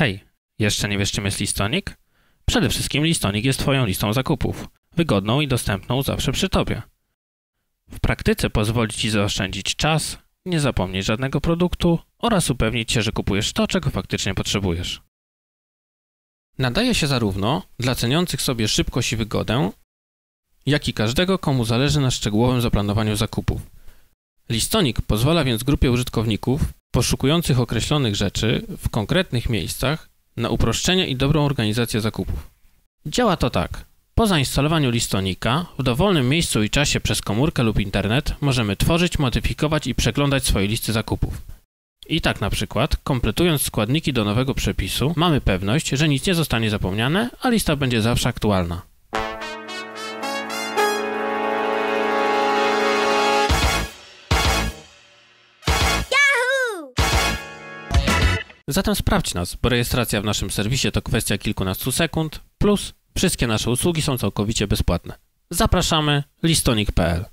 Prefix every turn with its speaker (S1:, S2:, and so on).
S1: Hej, jeszcze nie wiesz czym jest listonik? Przede wszystkim listonik jest Twoją listą zakupów, wygodną i dostępną zawsze przy Tobie. W praktyce pozwoli Ci zaoszczędzić czas, nie zapomnieć żadnego produktu oraz upewnić się, że kupujesz to, czego faktycznie potrzebujesz. Nadaje się zarówno dla ceniących sobie szybkość i wygodę, jak i każdego, komu zależy na szczegółowym zaplanowaniu zakupów. Listonik pozwala więc grupie użytkowników poszukujących określonych rzeczy w konkretnych miejscach na uproszczenie i dobrą organizację zakupów. Działa to tak. Po zainstalowaniu listonika w dowolnym miejscu i czasie przez komórkę lub internet możemy tworzyć, modyfikować i przeglądać swoje listy zakupów. I tak na przykład, kompletując składniki do nowego przepisu, mamy pewność, że nic nie zostanie zapomniane, a lista będzie zawsze aktualna. Zatem sprawdź nas, bo rejestracja w naszym serwisie to kwestia kilkunastu sekund, plus wszystkie nasze usługi są całkowicie bezpłatne. Zapraszamy listonik.pl